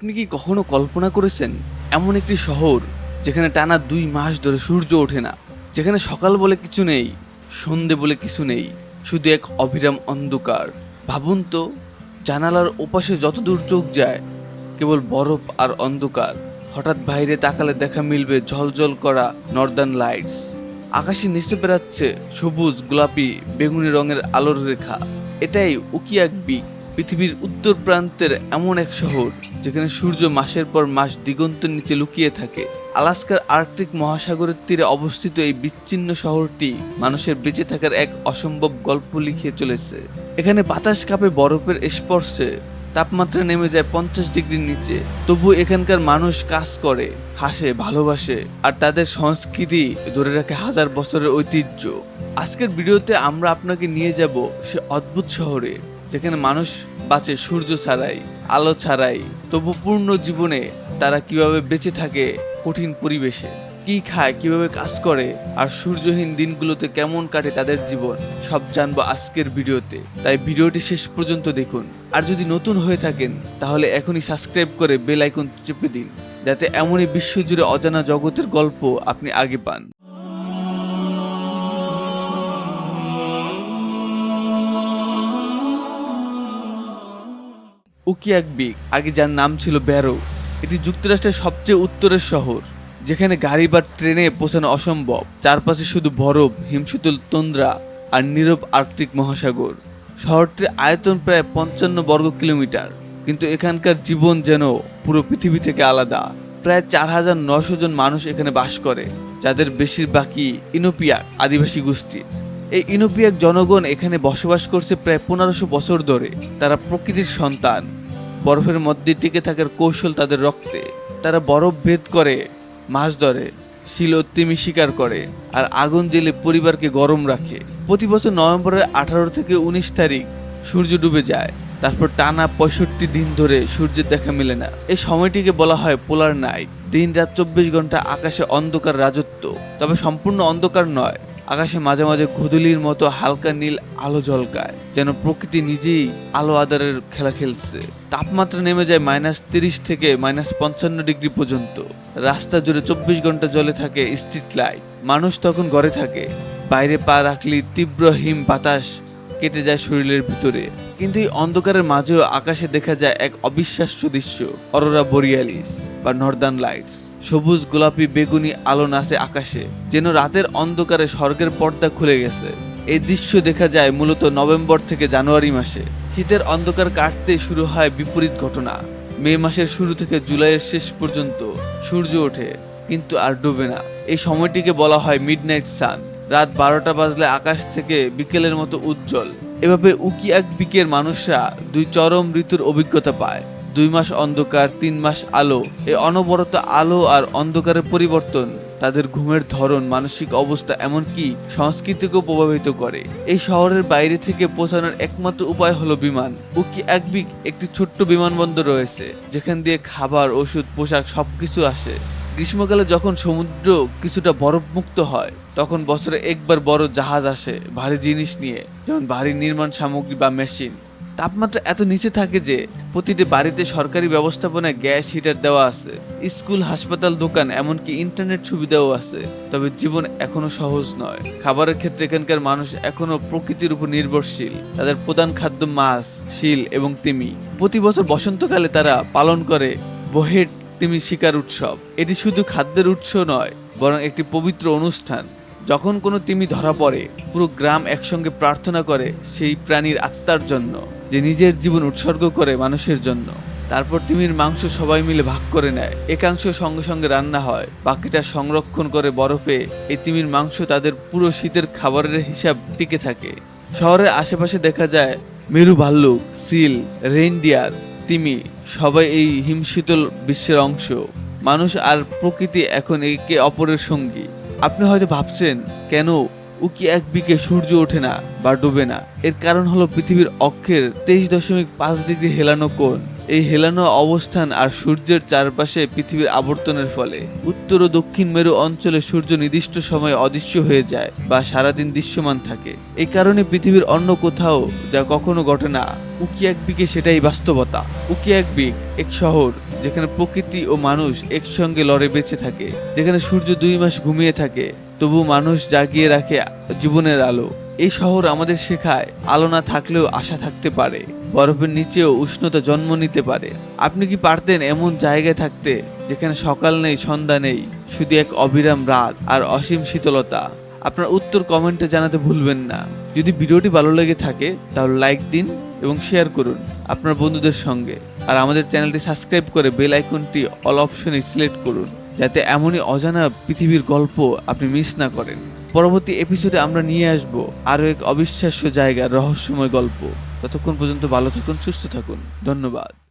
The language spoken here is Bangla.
আপনি কি কখনো কল্পনা করেছেন, এমন একটি শহর যেখানে টানা দুই মাস ধরে সূর্য ওঠে না, যেখানে সকাল বলে কিছু নেই, সন্ধে বলে কিছু নেই, শুধু এক অবিরাম অন্ধকার? ভাবুন তো, জানালার ওপাশে যত দূর চোখ যায়, কেবল বরফ আর অন্ধকার। হঠাৎ বাইরে তাকালে দেখা মিলবে ঝলঝল করা নর্দার্ন লাইটস আকাশে নিচে বেড়াচ্ছে সবুজ, গোলাপি, বেগুনি রঙের আলোর রেখা। এটাই উকিয়াকবি পৃথিবীর উত্তর প্রান্তের এমন এক শহর, যেখানে সূর্য মাসের পর মাস দিগন্তের নিচে লুকিয়ে থাকে। আলাস্কার আর্কটিক মহাসাগরের তীরে অবস্থিত এই বিচ্ছিন্ন শহরটি মানুষের বেঁচে থাকার এক অসম্ভব গল্প লিখিয়ে চলেছে। এখানে বাতাস কাপে বরফের স্পর্শে, তাপমাত্রা নেমে যায় পঞ্চাশ ডিগ্রির নিচে। তবু এখানকার মানুষ কাজ করে, হাসে, ভালোবাসে, আর তাদের সংস্কৃতি ধরে রাখে হাজার বছরের ঐতিহ্য। আজকের ভিডিওতে আমরা আপনাকে নিয়ে যাব সে অদ্ভুত শহরে। যেখানে মানুষ বাঁচে, সূর্য ছাড়াই, আলো ছাড়াই, তবু পূর্ণ জীবনে তারা কীভাবে বেঁচে থাকে কঠিন পরিবেশে? কি খায়, কীভাবে কাজ করে, আর সূর্যহীন দিনগুলোতে কেমন কাটে তাদের জীবন, সব জানব আজকের ভিডিওতে। তাই ভিডিওটি শেষ পর্যন্ত দেখুন। আর যদি নতুন হয়ে থাকেন, তাহলে এখনই সাবস্ক্রাইব করে বেল আইকন চেপে দিন, যাতে এমনই বিশ্বজুড়ে অজানা জগতের গল্প আপনি আগে পান। উকিয়াকবিক আগে যার নাম ছিল ব্যারো এটি যুক্তরাষ্ট্রের সবচেয়ে উত্তরের শহর, যেখানে গাড়ি বা ট্রেনে পৌঁছানো অসম্ভব। চারপাশে শুধু বরফ, হিমশীতল তন্দ্রা আর নীরব আর্কটিক মহাসাগর। শহরটির আয়তন প্রায় পঞ্চান্ন বর্গ কিলোমিটার, কিন্তু এখানকার জীবন যেন পুরো পৃথিবী থেকে আলাদা। প্রায় চার হাজার নশো জন মানুষ এখানে বাস করে, যাদের বেশিরভাগই ইনোপিয়া আদিবাসী গোষ্ঠীর। এই ইনোপিয়াক জনগণ এখানে বসবাস করছে প্রায় পনেরোশো বছর ধরে। তারা প্রকৃতির সন্তান। বরফের মধ্যে টিকে থাকার কৌশল তাদের রক্তে। তারা বরফ ভেদ করে, মাছ ধরে, শিল তিমি শিকার করে, আর আগুন জেলে পরিবারকে গরম রাখে। প্রতি বছর নভেম্বরের আঠারো থেকে উনিশ তারিখ সূর্য ডুবে যায়। তারপর টানা পঁয়ষট্টি দিন ধরে সূর্যের দেখা মেলে না। এই সময়টিকে বলা হয় পোলার নাইট। দিন রাত চব্বিশ ঘণ্টা আকাশে অন্ধকার রাজত্ব। তবে সম্পূর্ণ অন্ধকার নয়। আকাশে মাঝে মাঝে ঘুদুলির মতো হালকা নীল আলো ঝলকায় যেন প্রকৃতি নিজেই আলো আদারের খেলা খেলছে। তাপমাত্রা নেমে যায় মাইনাস তিরিশ থেকে মাইনাস পঞ্চান্ন ডিগ্রি পর্যন্ত। রাস্তা জুড়ে চব্বিশ ঘণ্টা জলে থাকে স্ট্রিট লাইট। মানুষ তখন ঘরে থাকে। বাইরে পা রাখলে তীব্র হিম বাতাস কেটে যায় শরীরের ভিতরে। কিন্তু এই অন্ধকারের মাঝেও আকাশে দেখা যায় এক অবিশ্বাস্য দৃশ্য, অরোরা বরিয়ালিস বা নর্দার্ন লাইটস। সবুজ, গোলাপি, বেগুনি, আলো নাচে আকাশে, যেন রাতের অন্ধকারে স্বর্গের পর্দা খুলে গেছে। এই দৃশ্য দেখা যায় মূলত নভেম্বর থেকে জানুয়ারি মাসে। শীতের অন্ধকার কাটতে শুরু হয় বিপরীত ঘটনা। মে মাসের শুরু থেকে জুলাইয়ের শেষ পর্যন্ত সূর্য ওঠে, কিন্তু আর ডুবে না। এই সময়টিকে বলা হয় মিডনাইট সান। রাত বারোটা বাজলে আকাশ থেকে বিকেলের মতো উজ্জ্বল। এভাবে উকি এক বিকের মানুষরা দুই চরম ঋতুর অভিজ্ঞতা পায়। দুই মাস অন্ধকার, তিন মাস আলো। এই অনবরত আলো আর অন্ধকারের পরিবর্তন। তাদের ঘুমের ধরন, মানসিক অবস্থা এমনকি সংস্কৃতিকেও প্রভাবিত করে। এই শহরের বাইরে থেকে পৌঁছানোর একমাত্র উপায় হলো বিমান। উকি একবিক একটি ছোট্ট বিমানবন্দর রয়েছে, যেখান দিয়ে খাবার, ওষুধ, পোশাক সবকিছু আসে। গ্রীষ্মকালে যখন সমুদ্র কিছুটা বরফমুক্ত হয়, তখন বছরে একবার বড় জাহাজ আসে ভারী জিনিস নিয়ে, যেমন ভারী নির্মাণ সামগ্রী বা মেশিন। তাপমাত্রা এত নিচে থাকে যে প্রতিটি বাড়িতে সরকারি ব্যবস্থাপনায় গ্যাস হিটার দেওয়া আছে, স্কুল, হাসপাতাল, দোকান, এমনকি ইন্টারনেট সুবিধাও আছে। তবে জীবন এখনও সহজ নয়। খাবারের ক্ষেত্রে এখানকার মানুষ এখনও প্রকৃতির উপর নির্ভরশীল। তাদের প্রধান খাদ্য মাছ, শিল এবং তিমি। প্রতি বছর বসন্তকালে তারা পালন করে বহেট তিমি শিকার উৎসব। এটি শুধু খাদ্যের উৎস নয়, বরং একটি পবিত্র অনুষ্ঠান। যখন কোনো তিমি ধরা পড়ে, পুরো গ্রাম একসঙ্গে প্রার্থনা করে সেই প্রাণীর আত্মার জন্য। যে নিজের জীবন উৎসর্গ করে মানুষের জন্য। তারপর তিমির মাংস সবাই মিলে ভাগ করে নেয়। একাংশ সঙ্গে সঙ্গে রান্না হয়। বাকিটা সংরক্ষণ করে বরফে এই তিমির মাংস তাদের পুরো শীতের খাবারের হিসাব টিকে থাকে। শহরের আশেপাশে দেখা যায় মেরু ভাল্লুক, সিল, রেইনডিয়ার, তিমি সবাই এই হিমশীতল বিশ্বের অংশ। মানুষ আর প্রকৃতি এখন একে অপরের সঙ্গী। আপনি হয়তো ভাবছেন, কেন উকি এক বিকে সূর্য ওঠে না বা ডুবে না? এর কারণ হলো পৃথিবীর অক্ষের তেইশ দশমিক পাঁচ ডিগ্রি হেলানো কোণ। এই হেলানো অবস্থান আর সূর্যের চারপাশে পৃথিবীর আবর্তনের ফলে। উত্তর ও দক্ষিণ মেরু অঞ্চলে সূর্য নির্দিষ্ট সময়ে অদৃশ্য হয়ে যায় বা সারাদিন দৃশ্যমান থাকে। এই কারণে পৃথিবীর অন্য কোথাও যা কখনো ঘটে না। উকিয়াকবিকে সেটাই বাস্তবতা? উকিয়াকবিক এক শহর, যেখানে প্রকৃতি ও মানুষ একসঙ্গে লড়ে বেঁচে থাকে, যেখানে সূর্য দুই মাস ঘুমিয়ে থাকে তবু মানুষ জাগিয়ে রাখে জীবনের আলো। এই শহর আমাদের শেখায়, আলো না থাকলেও আশা থাকতে পারে, বরফের নিচেও উষ্ণতা জন্ম নিতে পারে। আপনি কি পারতেন এমন জায়গায় থাকতে, যেখানে সকাল নেই, সন্ধ্যা নেই, শুধু এক অবিরাম রাত আর অসীম শীতলতা? আপনার উত্তর কমেন্টে জানাতে ভুলবেন না। যদি ভিডিওটি ভালো লেগে থাকে, তাহলে লাইক দিন এবং শেয়ার করুন আপনার বন্ধুদের সঙ্গে। আর আমাদের চ্যানেলটি সাবস্ক্রাইব করে বেল আইকনটি অল অপশনে সিলেক্ট করুন। যাতে এমনই অজানা পৃথিবীর গল্প আপনি মিস না করেন। পরবর্তী এপিসোডে আমরা নিয়ে আসব আরও এক অবিশ্বাস্য জায়গার রহস্যময় গল্প। ততক্ষণ পর্যন্ত ভালো থাকুন, সুস্থ থাকুন। ধন্যবাদ।